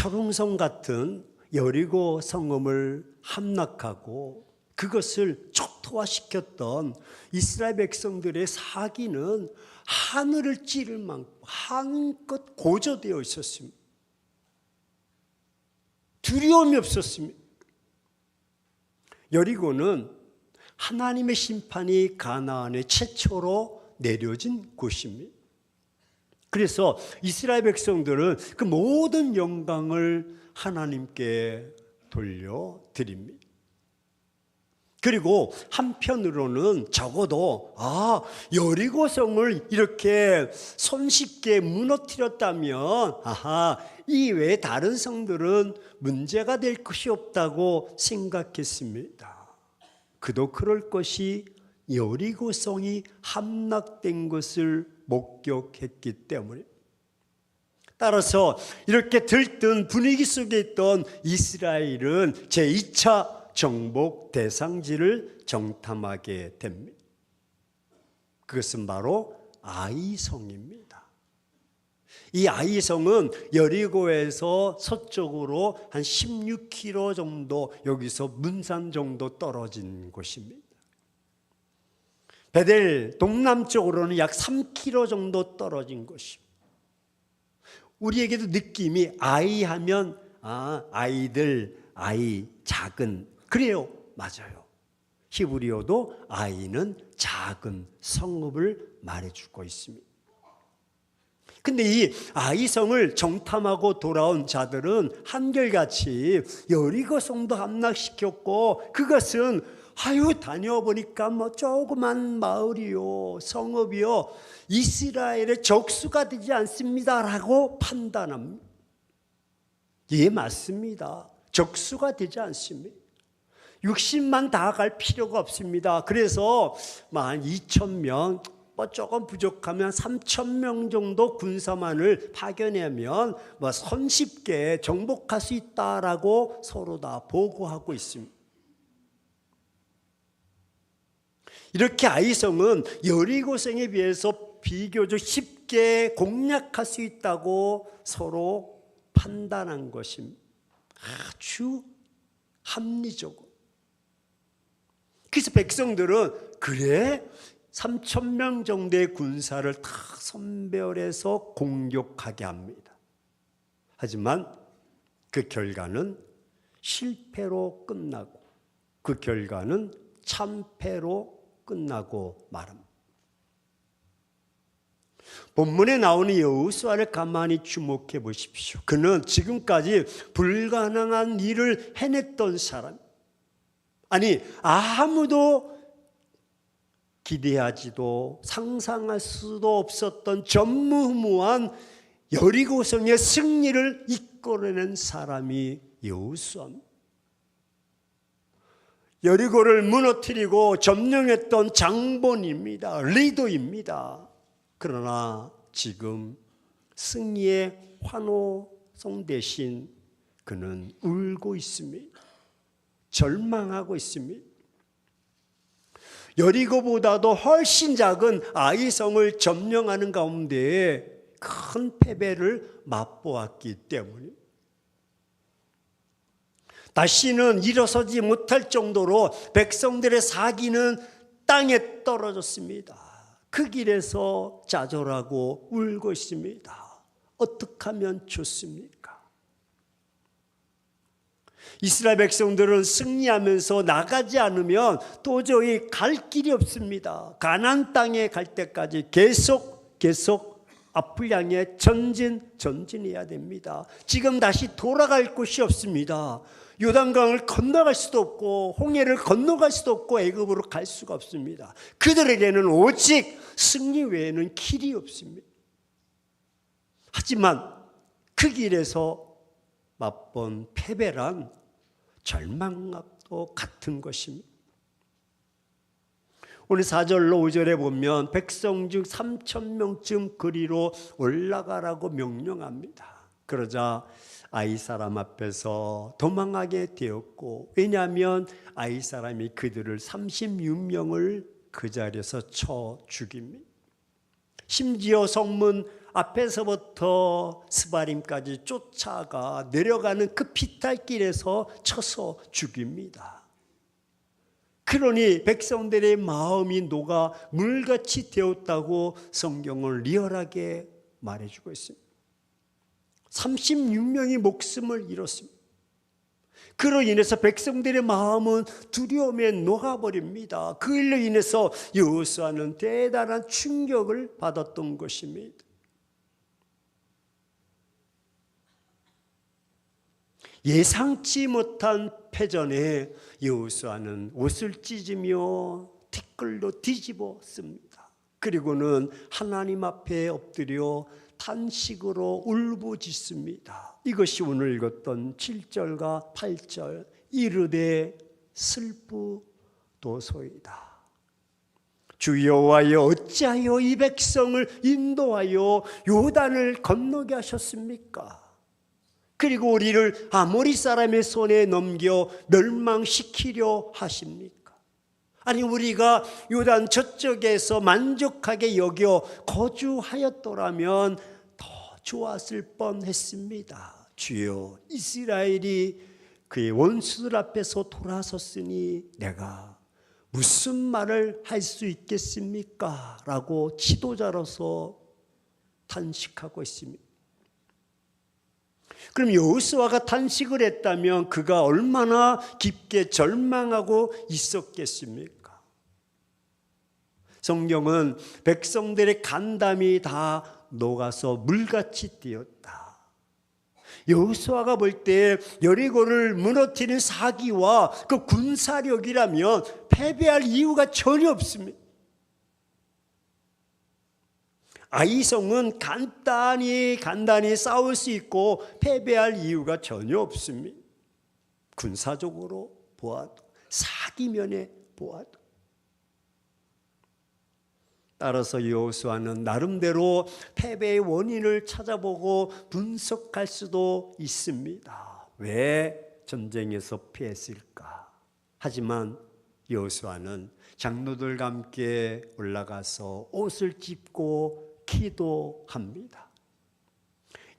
초롱성 같은 여리고 성읍을 함락하고 그것을 초토화시켰던 이스라엘 백성들의 사기는 하늘을 찌를 만큼 한껏 고조되어 있었습니다. 두려움이 없었습니다. 여리고는 하나님의 심판이 가나안에 최초로 내려진 곳입니다. 그래서 이스라엘 백성들은 그 모든 영광을 하나님께 돌려드립니다. 그리고 한편으로는 적어도 아 여리고성을 이렇게 손쉽게 무너뜨렸다면 아하 이 외에 다른 성들은 문제가 될 것이 없다고 생각했습니다. 그도 그럴 것이 여리고성이 함락된 것을 목격했기 때문에 따라서 이렇게 들뜬 분위기 속에 있던 이스라엘은 제2차 정복 대상지를 정탐하게 됩니다. 그것은 바로 아이성입니다. 이 아이성은 여리고에서 서쪽으로 한 16km 정도 여기서 문산 정도 떨어진 곳입니다. 베델 동남쪽으로는 약 3km 정도 떨어진 곳입니다. 우리에게도 느낌이 아이 하면 아, 아이들, 아이, 작은 그래요. 맞아요. 히브리어도 아이는 작은 성읍을 말해주고 있습니다. 근데 이 아이성을 정탐하고 돌아온 자들은 한결같이 여리고성도 함락시켰고 그것은 아유 다녀보니까 뭐 조그만 마을이요 성읍이요 이스라엘의 적수가 되지 않습니다라고 판단합니다. 예 맞습니다. 적수가 되지 않습니다. 60만 다 갈 필요가 없습니다. 그래서 만 2천 명, 뭐 조금 부족하면 3천 명 정도 군사만을 파견하면 뭐 손쉽게 정복할 수 있다라고 서로 다 보고하고 있습니다. 이렇게 아이성은 여리고성에 비해서 비교적 쉽게 공략할 수 있다고 서로 판단한 것입니다. 아주 합리적으로. 그래서 백성들은 그래 3천 명 정도의 군사를 다 선별해서 공격하게 합니다. 하지만 그 결과는 실패로 끝나고 그 결과는 참패로 끝나고 말합니다. 본문에 나오는 여호수아를 가만히 주목해 보십시오. 그는 지금까지 불가능한 일을 해냈던 사람. 아니 아무도 기대하지도 상상할 수도 없었던 전무후무한 여리고성의 승리를 이끌어낸 사람이 여호수아입니다. 여리고를 무너뜨리고 점령했던 장본입니다. 리더입니다. 그러나 지금 승리의 환호성 대신 그는 울고 있습니다. 절망하고 있습니다. 여리고보다도 훨씬 작은 아이성을 점령하는 가운데 큰 패배를 맛보았기 때문에 다 시는 일어서지 못할 정도로 백성들의 사기는 땅에 떨어졌습니다. 그 길에서 좌절하고 울고 있습니다. 어떻게 하면 좋습니까? 이스라엘 백성들은 승리하면서 나가지 않으면 도저히 갈 길이 없습니다. 가난 땅에 갈 때까지 계속 계속 앞을 향해 전진 전진해야 됩니다. 지금 다시 돌아갈 곳이 없습니다. 요단강을 건너갈 수도 없고 홍해를 건너갈 수도 없고 애굽으로 갈 수가 없습니다. 그들에게는 오직 승리 외에는 길이 없습니다. 하지만 그 길에서 맛본 패배란 절망도 같은 것입니다. 오늘 4절로 5절에 보면 백성 중 3천 명쯤 거리로 올라가라고 명령합니다. 그러자 아이 사람 앞에서 도망하게 되었고 왜냐하면 아이 사람이 그들을 36명을 그 자리에서 쳐 죽입니다. 심지어 성문 앞에서부터 스바림까지 쫓아가 내려가는 그 피탈길에서 쳐서 죽입니다. 그러니 백성들의 마음이 녹아 물같이 되었다고 성경은 리얼하게 말해주고 있습니다. 36명이 목숨을 잃었습니다. 그로 인해서 백성들의 마음은 두려움에 녹아버립니다. 그 일로 인해서 여호수아는 대단한 충격을 받았던 것입니다. 예상치 못한 패전에 여호수아는 옷을 찢으며 티끌로 뒤집었습니다. 그리고는 하나님 앞에 엎드려 탄식으로 울부짖습니다. 이것이 오늘 읽었던 7절과 8절 이르되 슬프도소이다. 주 여호와여 어찌하여 이 백성을 인도하여 요단을 건너게 하셨습니까? 그리고 우리를 아모리 사람의 손에 넘겨 멸망시키려 하십니까? 아니 우리가 요단 저쪽에서 만족하게 여겨 거주하였더라면 더 좋았을 뻔했습니다. 주여 이스라엘이 그의 원수들 앞에서 돌아섰으니 내가 무슨 말을 할 수 있겠습니까? 라고 지도자로서 탄식하고 있습니다. 그럼 여호수아가 탄식을 했다면 그가 얼마나 깊게 절망하고 있었겠습니까? 성경은 백성들의 간담이 다 녹아서 물같이 뛰었다. 여호수아가 볼 때 여리고를 무너뜨리는 사기와 그 군사력이라면 패배할 이유가 전혀 없습니다. 아이성은 간단히 간단히 싸울 수 있고 패배할 이유가 전혀 없습니다. 군사적으로 보아도 사기면에 보아도 따라서 여호수아는 나름대로 패배의 원인을 찾아보고 분석할 수도 있습니다. 왜 전쟁에서 피했을까? 하지만 여호수아는 장로들과 함께 올라가서 옷을 찢고 기도합니다.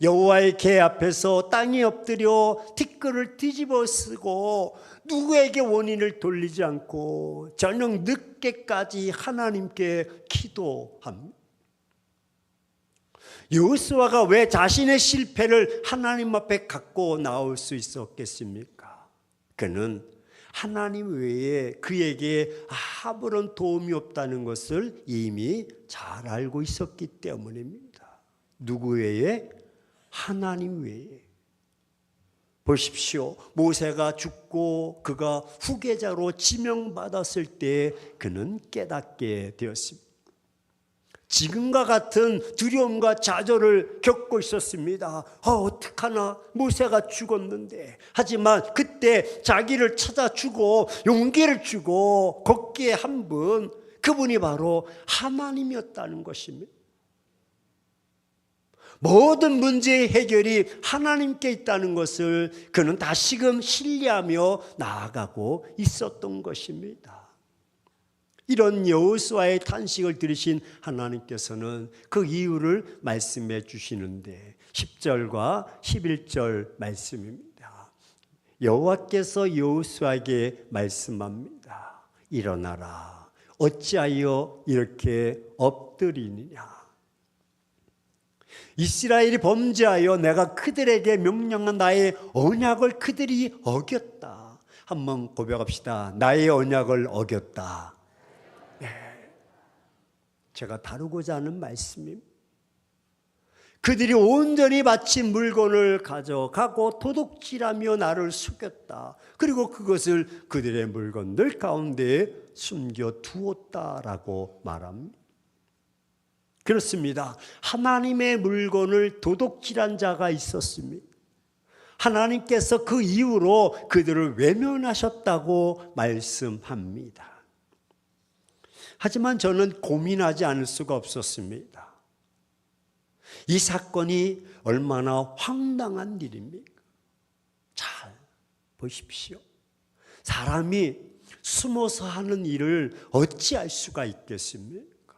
여호와의 계 앞에서 땅에 엎드려 티끌을 뒤집어 쓰고 누구에게 원인을 돌리지 않고 저녁 늦게까지 하나님께 기도합니다. 여호수아가 왜 자신의 실패를 하나님 앞에 갖고 나올 수 있었겠습니까? 그는 하나님 외에 그에게 아무런 도움이 없다는 것을 이미 잘 알고 있었기 때문입니다. 누구 외에? 하나님 외에. 보십시오. 모세가 죽고 그가 후계자로 지명받았을 때 그는 깨닫게 되었습니다. 지금과 같은 두려움과 좌절을 겪고 있었습니다. 아, 어떡하나. 모세가 죽었는데. 하지만 그때 자기를 찾아주고 용기를 주고 걷기에 한 분, 그분이 바로 하나님이었다는 것입니다. 모든 문제의 해결이 하나님께 있다는 것을 그는 다시금 신뢰하며 나아가고 있었던 것입니다. 이런 여호수아의 탄식을 들으신 하나님께서는 그 이유를 말씀해 주시는데 10절과 11절 말씀입니다. 여호와께서 여호수아에게 말씀합니다. 일어나라. 어찌하여 이렇게 엎드리느냐? 이스라엘이 범죄하여 내가 그들에게 명령한 나의 언약을 그들이 어겼다. 한번 고백합시다. 나의 언약을 어겼다. 네. 제가 다루고자 하는 말씀입니다. 그들이 온전히 바친 물건을 가져가고 도둑질하며 나를 속였다. 그리고 그것을 그들의 물건들 가운데 숨겨 두었다라고 말합니다. 그렇습니다. 하나님의 물건을 도둑질한 자가 있었습니다. 하나님께서 그 이후로 그들을 외면하셨다고 말씀합니다. 하지만 저는 고민하지 않을 수가 없었습니다. 이 사건이 얼마나 황당한 일입니까? 잘 보십시오. 사람이 숨어서 하는 일을 어찌할 수가 있겠습니까?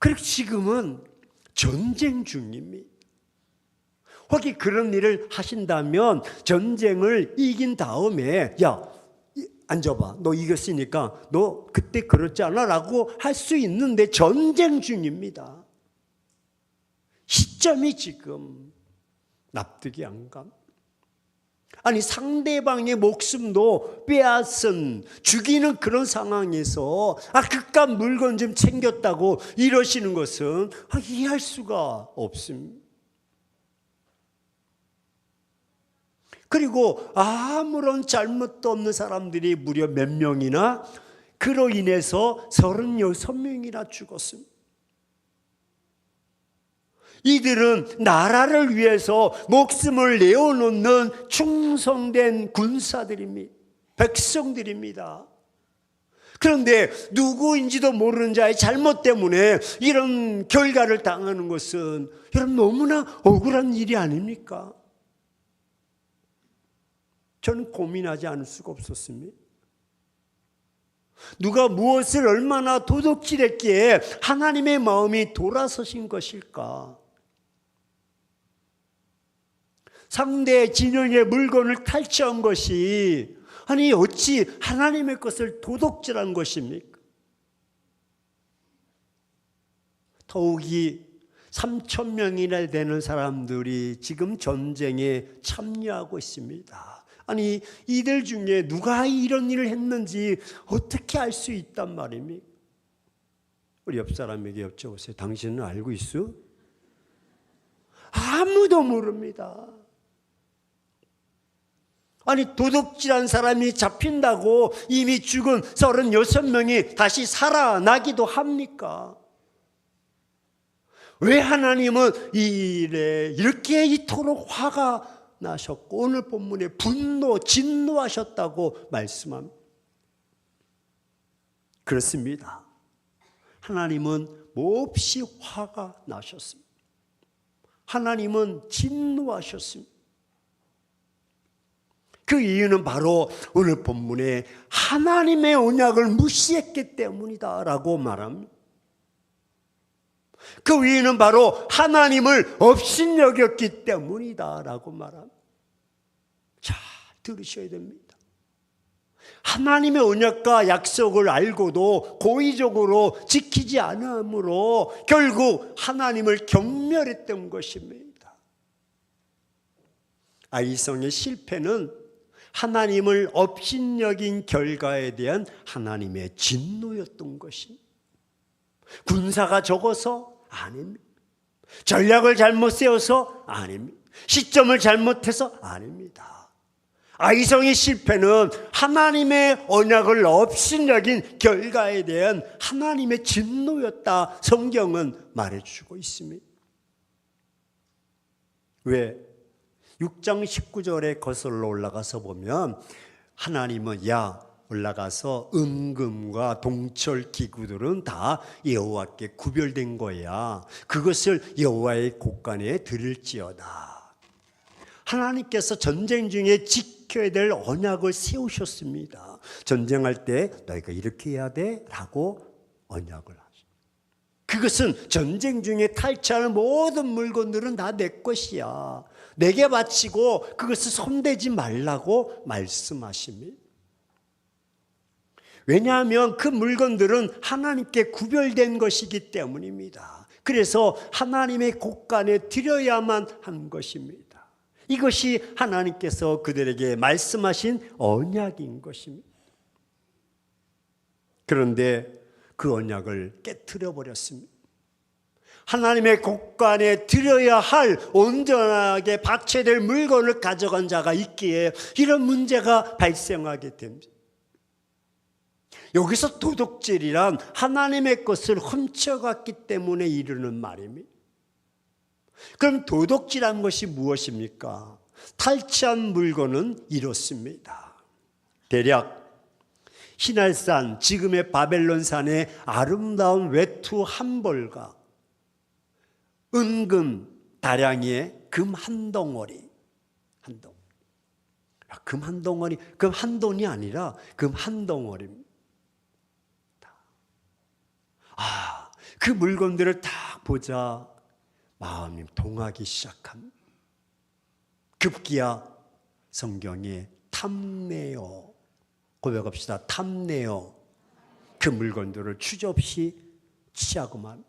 그리고 지금은 전쟁 중입니다. 혹시 그런 일을 하신다면 전쟁을 이긴 다음에 야 이- 앉아봐 너 이겼으니까 너 그때 그랬잖아 라고 할 수 있는데 전쟁 중입니다. 시점이 지금 납득이 안 감. 아니 상대방의 목숨도 빼앗은 죽이는 그런 상황에서 아 그깟 물건 좀 챙겼다고 이러시는 것은 아, 이해할 수가 없습니다. 그리고 아무런 잘못도 없는 사람들이 무려 몇 명이나 그로 인해서 36명이나 죽었습니다. 이들은 나라를 위해서 목숨을 내어놓는 충성된 군사들입니다. 백성들입니다. 그런데 누구인지도 모르는 자의 잘못 때문에 이런 결과를 당하는 것은 여러분 너무나 억울한 일이 아닙니까? 저는 고민하지 않을 수가 없었습니다. 누가 무엇을 얼마나 도둑질했기에 하나님의 마음이 돌아서신 것일까? 상대 진영의 물건을 탈취한 것이 아니 어찌 하나님의 것을 도둑질한 것입니까? 더욱이 3천 명이나 되는 사람들이 지금 전쟁에 참여하고 있습니다. 아니 이들 중에 누가 이런 일을 했는지 어떻게 알 수 있단 말입니까? 우리 옆 사람에게 여쭤보세요. 당신은 알고 있어? 아무도 모릅니다. 아니 도둑질한 사람이 잡힌다고 이미 죽은 36명이 다시 살아나기도 합니까? 왜 하나님은 이 일에 이렇게 이토록 화가 나셨고 오늘 본문에 분노, 진노하셨다고 말씀합니다. 그렇습니다. 하나님은 몹시 화가 나셨습니다. 하나님은 진노하셨습니다. 그 이유는 바로 오늘 본문에 하나님의 언약을 무시했기 때문이다라고 말합니다. 그 이유는 바로 하나님을 업신여겼기 때문이다라고 말합니다. 자, 들으셔야 됩니다. 하나님의 언약과 약속을 알고도 고의적으로 지키지 않으므로 결국 하나님을 경멸했던 것입니다. 아이성의 실패는 하나님을 업신여긴 결과에 대한 하나님의 진노였던 것입니다. 군사가 적어서 아닙니다. 전략을 잘못 세워서 아닙니다. 시점을 잘못해서 아닙니다. 아이성의 실패는 하나님의 언약을 업신여긴 결과에 대한 하나님의 진노였다. 성경은 말해주고 있습니다. 왜? 6장 19절에 거슬러 올라가서 보면 하나님은 야 올라가서 은금과 동철 기구들은 다 여호와께 구별된 거야. 그것을 여호와의 곳간에 드릴지어다. 하나님께서 전쟁 중에 지켜야 될 언약을 세우셨습니다. 전쟁할 때 너희가 이렇게 해야 돼라고 언약을 하셨. 그것은 전쟁 중에 탈취하는 모든 물건들은 다 내 것이야. 내게 바치고 그것을 손대지 말라고 말씀하십니다. 왜냐하면 그 물건들은 하나님께 구별된 것이기 때문입니다. 그래서 하나님의 곳간에 드려야만 한 것입니다. 이것이 하나님께서 그들에게 말씀하신 언약인 것입니다. 그런데 그 언약을 깨뜨려 버렸습니다. 하나님의 곳간에 드려야 할 온전하게 박제될 물건을 가져간 자가 있기에 이런 문제가 발생하게 됩니다. 여기서 도둑질이란 하나님의 것을 훔쳐갔기 때문에 이르는 말입니다. 그럼 도둑질한 것이 무엇입니까? 탈취한 물건은 이렇습니다. 대략 신할산 지금의 바벨론산의 아름다운 외투 한 벌과 은금 다량의 금 한 덩어리 한 덩. 금한 덩어리 금 한 돈이 아니라 금 한 덩어리입니다. 아, 그 물건들을 딱 보자 마음이 동하기 시작합니다. 급기야 성경에 탐내요. 고백합시다. 탐내요. 그 물건들을 추접시 취하고만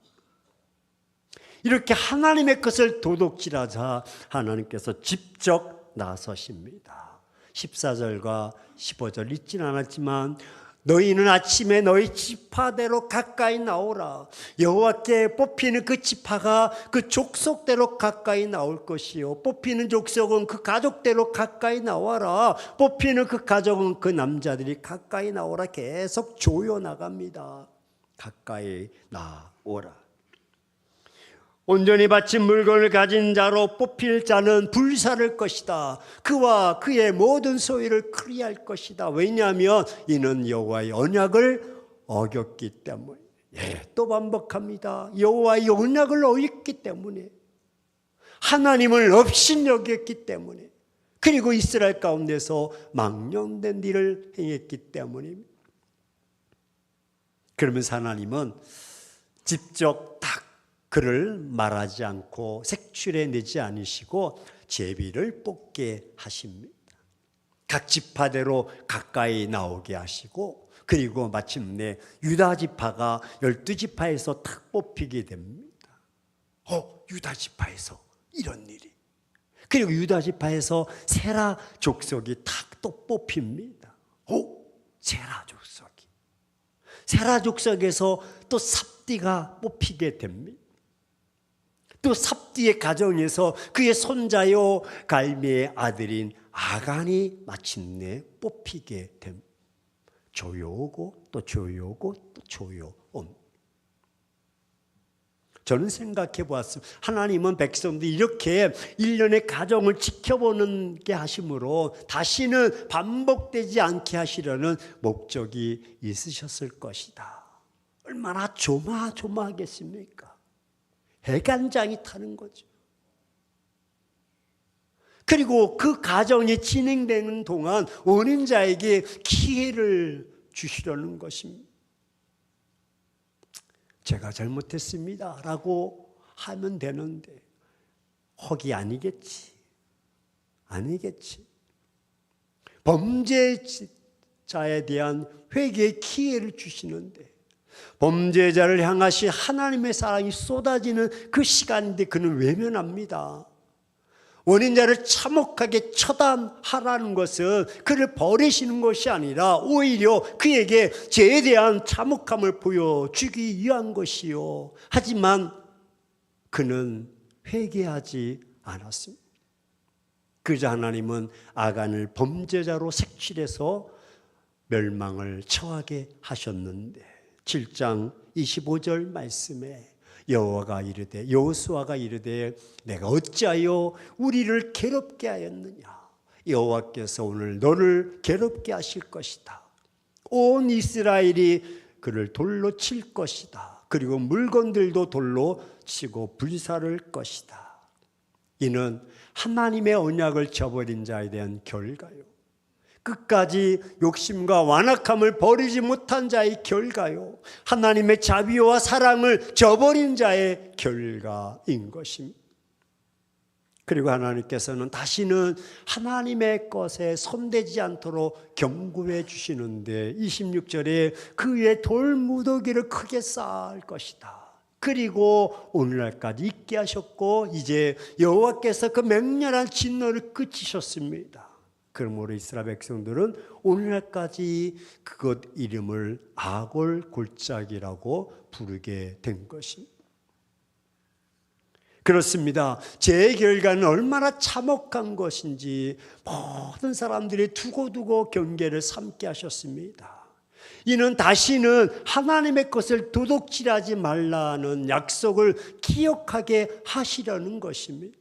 이렇게 하나님의 것을 도둑질하자 하나님께서 직접 나서십니다. 14절과 15절 읽진 않았지만 너희는 아침에 너희 지파대로 가까이 나오라. 여호와께 뽑히는 그 지파가 그 족속대로 가까이 나올 것이요. 뽑히는 족속은 그 가족대로 가까이 나와라. 뽑히는 그 가족은 그 남자들이 가까이 나오라. 계속 조여 나갑니다. 가까이 나오라. 온전히 바친 물건을 가진 자로 뽑힐 자는 불사를 것이다. 그와 그의 모든 소유를 크리할 것이다. 왜냐하면 이는 여호와의 언약을 어겼기 때문에. 예, 또 반복합니다. 여호와의 언약을 어겼기 때문에. 하나님을 업신여겼기 때문에. 그리고 이스라엘 가운데서 망령된 일을 행했기 때문입니다. 그러면서 하나님은 직접 딱 그를 말하지 않고 색출해 내지 않으시고 제비를 뽑게 하십니다. 각 지파대로 가까이 나오게 하시고 그리고 마침내 유다 지파가 열두 지파에서 탁 뽑히게 됩니다. 어, 유다 지파에서 이런 일이. 그리고 유다 지파에서 세라 족속이 탁 또 뽑힙니다. 어, 세라 족속이. 세라 족속에서 또 삽디가 뽑히게 됩니다. 또 삽디의 가정에서 그의 손자요 갈미의 아들인 아간이 마침내 뽑히게 됨. 조여오고 또 조여오고 또 조여옴. 저는 생각해 보았습니다. 하나님은 백성들 이렇게 일련의 가정을 지켜보는 게 하심으로 다시는 반복되지 않게 하시려는 목적이 있으셨을 것이다. 얼마나 조마조마하겠습니까? 해간장이 타는 거죠. 그리고 그 가정이 진행되는 동안 원인자에게 기회를 주시려는 것입니다. 제가 잘못했습니다. 라고 하면 되는데, 혹이 아니겠지. 아니겠지. 범죄자에 대한 회개의 기회를 주시는데, 범죄자를 향하시 하나님의 사랑이 쏟아지는 그 시간인데 그는 외면합니다. 원인자를 참혹하게 처단하라는 것은 그를 버리시는 것이 아니라 오히려 그에게 죄에 대한 참혹함을 보여주기 위한 것이요. 하지만 그는 회개하지 않았습니다. 그저 하나님은 아간을 범죄자로 색칠해서 멸망을 처하게 하셨는데 7장 25절 말씀에 여호와가 이르되 여호수아가 이르되 내가 어찌하여 우리를 괴롭게 하였느냐? 여호와께서 오늘 너를 괴롭게 하실 것이다. 온 이스라엘이 그를 돌로 칠 것이다. 그리고 물건들도 돌로 치고 불사를 것이다. 이는 하나님의 언약을 저버린 자에 대한 결과요 끝까지 욕심과 완악함을 버리지 못한 자의 결과요. 하나님의 자비와 사랑을 저버린 자의 결과인 것입니다. 그리고 하나님께서는 다시는 하나님의 것에 손대지 않도록 경고해 주시는데 26절에 그 위에 돌무더기를 크게 쌓을 것이다. 그리고 오늘날까지 있게 하셨고 이제 여호와께서 그 맹렬한 진노를 끝이셨습니다. 그러므로 이스라엘 백성들은 오늘날까지 그것 이름을 아골 골짜기라고 부르게 된 것입니다. 그렇습니다. 제 결과는 얼마나 참혹한 것인지 모든 사람들이 두고두고 경계를 삼게 하셨습니다. 이는 다시는 하나님의 것을 도둑질하지 말라는 약속을 기억하게 하시려는 것입니다.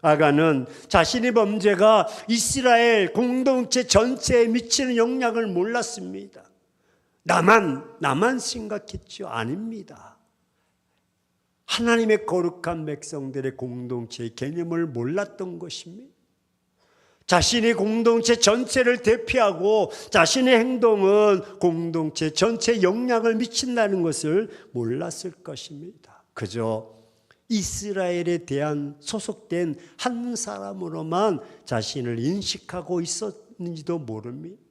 아가는 자신의 범죄가 이스라엘 공동체 전체에 미치는 영향을 몰랐습니다. 나만, 나만 생각했죠. 아닙니다. 하나님의 거룩한 백성들의 공동체의 개념을 몰랐던 것입니다. 자신이 공동체 전체를 대표하고 자신의 행동은 공동체 전체 영향을 미친다는 것을 몰랐을 것입니다. 그저 이스라엘에 대한 소속된 한 사람으로만 자신을 인식하고 있었는지도 모릅니다.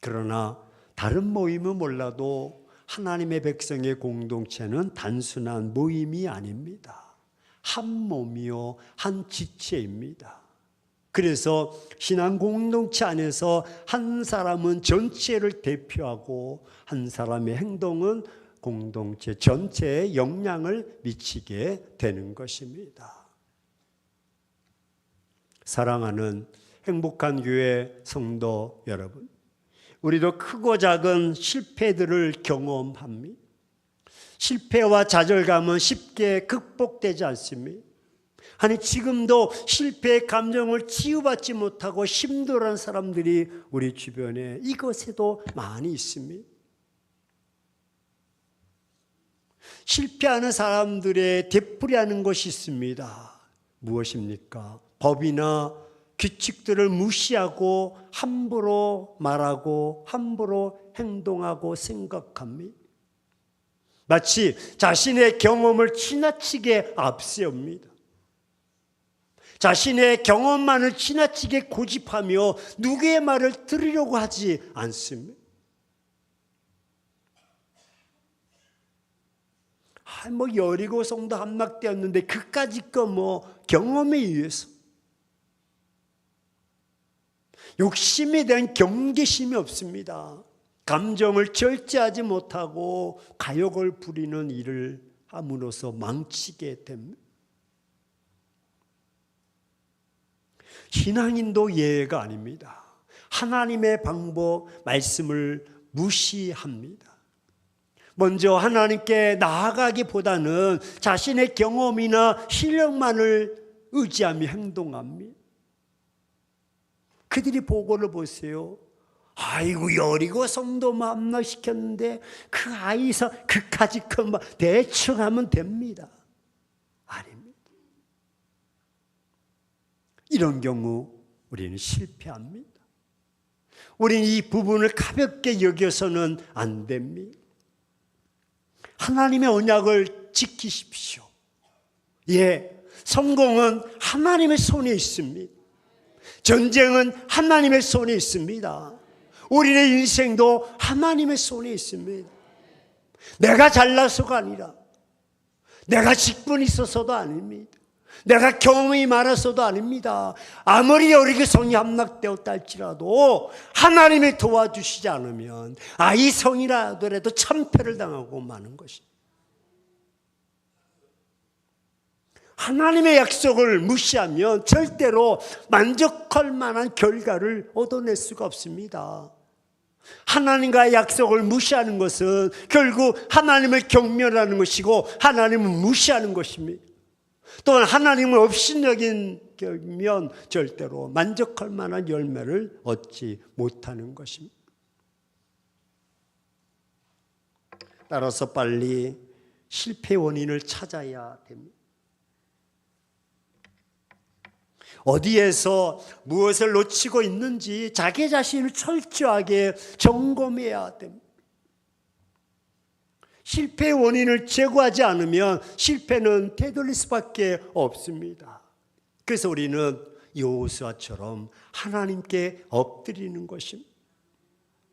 그러나 다른 모임은 몰라도 하나님의 백성의 공동체는 단순한 모임이 아닙니다. 한 몸이요, 한 지체입니다. 그래서 신앙 공동체 안에서 한 사람은 전체를 대표하고 한 사람의 행동은 공동체 전체에 영향을 미치게 되는 것입니다. 사랑하는 행복한 교회 성도 여러분, 우리도 크고 작은 실패들을 경험합니다. 실패와 좌절감은 쉽게 극복되지 않습니다. 아니 지금도 실패의 감정을 치유받지 못하고 힘들어하는 사람들이 우리 주변에 이것에도 많이 있습니다. 실패하는 사람들의 되풀이하는 것이 있습니다. 무엇입니까? 법이나 규칙들을 무시하고 함부로 말하고 함부로 행동하고 생각합니다. 마치 자신의 경험을 지나치게 앞세웁니다. 자신의 경험만을 지나치게 고집하며 누구의 말을 들으려고 하지 않습니다. 뭐 여리고 성도 함락되었는데 그까짓 거뭐 경험에 의해서 욕심에 대한 경계심이 없습니다. 감정을 절제하지 못하고 가욕을 부리는 일을 함으로써 망치게 됩니다. 신앙인도 예외가 아닙니다. 하나님의 방법, 말씀을 무시합니다. 먼저 하나님께 나아가기보다는 자신의 경험이나 실력만을 의지하며 행동합니다. 그들이 보고를 보세요. 아이고 여리고 성도 만나시켰는데 그 아이서 그까지 그만 대충 하면 됩니다. 아닙니다. 이런 경우 우리는 실패합니다. 우리는 이 부분을 가볍게 여겨서는 안 됩니다. 하나님의 언약을 지키십시오. 예, 성공은 하나님의 손에 있습니다. 전쟁은 하나님의 손에 있습니다. 우리의 인생도 하나님의 손에 있습니다. 내가 잘나서가 아니라, 내가 직분이 있어서도 아닙니다. 내가 경험이 많아서도 아닙니다. 아무리 어리게 성이 함락되었다 할지라도 하나님이 도와주시지 않으면 아이 성이라 하더라도 참패를 당하고 마는 것입니다. 하나님의 약속을 무시하면 절대로 만족할 만한 결과를 얻어낼 수가 없습니다. 하나님과의 약속을 무시하는 것은 결국 하나님을 경멸하는 것이고 하나님을 무시하는 것입니다. 또한 하나님을 업신여기면 절대로 만족할 만한 열매를 얻지 못하는 것입니다. 따라서 빨리 실패 원인을 찾아야 됩니다. 어디에서 무엇을 놓치고 있는지 자기 자신을 철저하게 점검해야 됩니다. 실패의 원인을 제거하지 않으면 실패는 되돌릴 수밖에 없습니다. 그래서 우리는 여호수아처럼 하나님께 엎드리는 것입니다.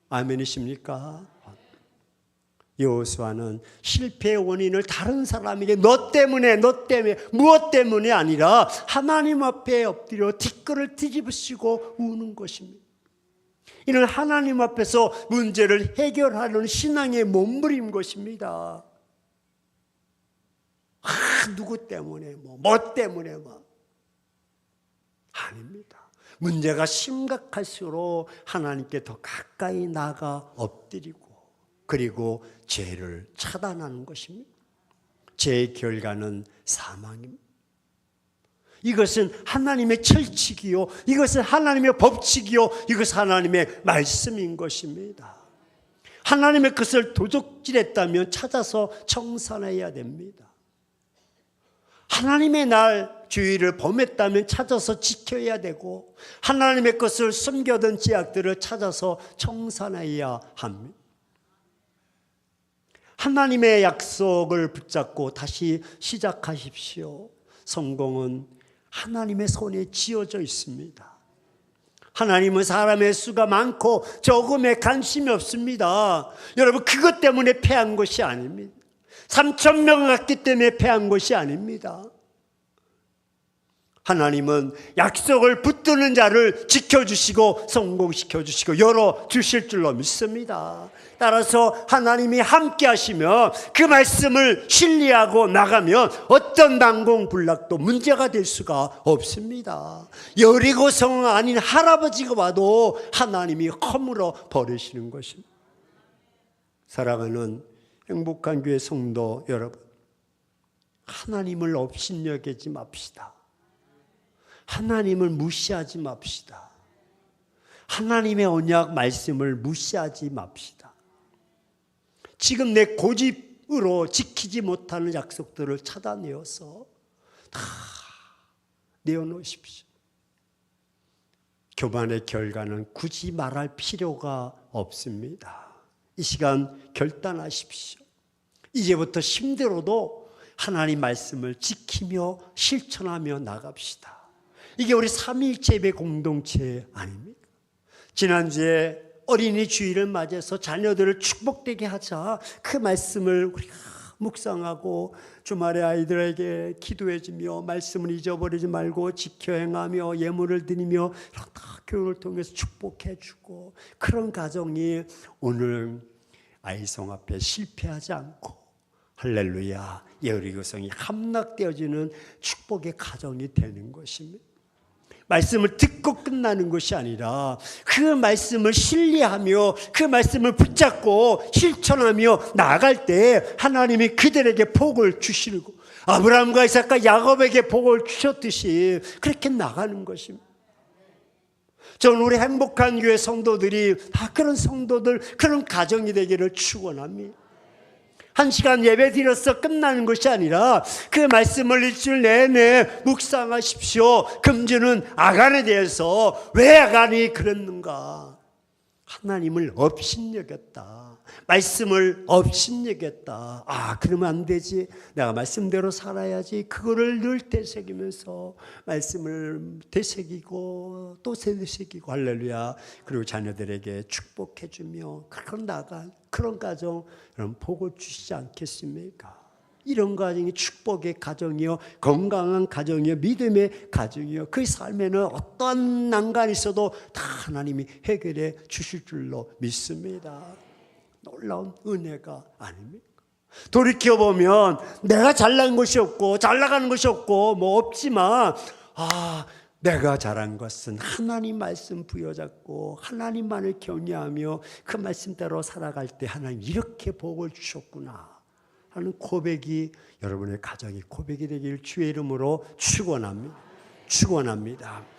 아멘이십니까? 여호수아는 실패의 원인을 다른 사람에게 너 때문에 너 때문에 무엇 때문에 아니라 하나님 앞에 엎드려 뒷글을 뒤집으시고 우는 것입니다. 이는 하나님 앞에서 문제를 해결하는 신앙의 몸부림 것입니다. 아, 누구 때문에 뭐, 뭐 때문에 뭐. 아닙니다. 문제가 심각할수록 하나님께 더 가까이 나가 엎드리고 그리고 죄를 차단하는 것입니다. 죄의 결과는 사망입니다. 이것은 하나님의 철칙이요. 이것은 하나님의 법칙이요. 이것은 하나님의 말씀인 것입니다. 하나님의 것을 도둑질했다면 찾아서 청산해야 됩니다. 하나님의 날 주의를 범했다면 찾아서 지켜야 되고 하나님의 것을 숨겨둔 지약들을 찾아서 청산해야 합니다. 하나님의 약속을 붙잡고 다시 시작하십시오. 성공은 하나님의 손에 쥐어져 있습니다. 하나님은 사람의 수가 많고 적음에 관심이 없습니다. 여러분 그것 때문에 패한 것이 아닙니다. 3천 명 갔기 때문에 패한 것이 아닙니다. 하나님은 약속을 붙드는 자를 지켜주시고 성공시켜 주시고 열어 주실 줄로 믿습니다. 따라서 하나님이 함께 하시면 그 말씀을 신뢰하고 나가면 어떤 난공불락도 문제가 될 수가 없습니다. 여리고 성 아닌 할아버지가 와도 하나님이 허물어 버리시는 것입니다. 사랑하는 행복한 교회 성도 여러분, 하나님을 업신여기지 맙시다. 하나님을 무시하지 맙시다. 하나님의 언약 말씀을 무시하지 맙시다. 지금 내 고집으로 지키지 못하는 약속들을 찾아내어서 다 내어놓으십시오. 교만의 결과는 굳이 말할 필요가 없습니다. 이 시간 결단하십시오. 이제부터 힘들어도 하나님 말씀을 지키며 실천하며 나갑시다. 이게 우리 삼일체 예배 공동체 아닙니까? 지난주에 어린이 주일을 맞아서 자녀들을 축복되게 하자 그 말씀을 우리가 묵상하고 주말에 아이들에게 기도해주며 말씀을 잊어버리지 말고 지켜 행하며 예물을 드리며 다 교육을 통해서 축복해주고 그런 가정이 오늘 아이성 앞에 실패하지 않고 할렐루야 예리고성이 함락되어지는 축복의 가정이 되는 것입니다. 말씀을 듣고 끝나는 것이 아니라 그 말씀을 신뢰하며 그 말씀을 붙잡고 실천하며 나갈 때 하나님이 그들에게 복을 주시고 아브라함과 이삭과 야곱에게 복을 주셨듯이 그렇게 나가는 것입니다. 저는 우리 행복한 교회 성도들이 다 그런 성도들 그런 가정이 되기를 축원합니다. 한 시간 예배 드려서 끝나는 것이 아니라 그 말씀을 일주일 내내 묵상하십시오. 금주는 아간에 대해서 왜 아간이 그랬는가? 하나님을 업신여겼다. 말씀을 업신여겼다. 아, 그러면 안 되지. 내가 말씀대로 살아야지. 그거를 늘 되새기면서 말씀을 되새기고 또 되새기고 할렐루야. 그리고 자녀들에게 축복해 주며 그런 나간 그런 가정 여러분 복을 주시지 않겠습니까? 이런 가정이 축복의 가정이요 건강한 가정이요 믿음의 가정이요 그 삶에는 어떤 난관이 있어도 다 하나님이 해결해 주실 줄로 믿습니다. 놀라운 은혜가 아닙니까? 돌이켜 보면 내가 잘난 것이 없고 잘 나가는 것이 없고 뭐 없지만 아 내가 잘한 것은 하나님 말씀 부여잡고 하나님만을 경외하며 그 말씀대로 살아갈 때 하나님 이렇게 복을 주셨구나 하는 고백이 여러분의 가정이 고백이 되길 주의 이름으로 축원합니다. 축원합니다.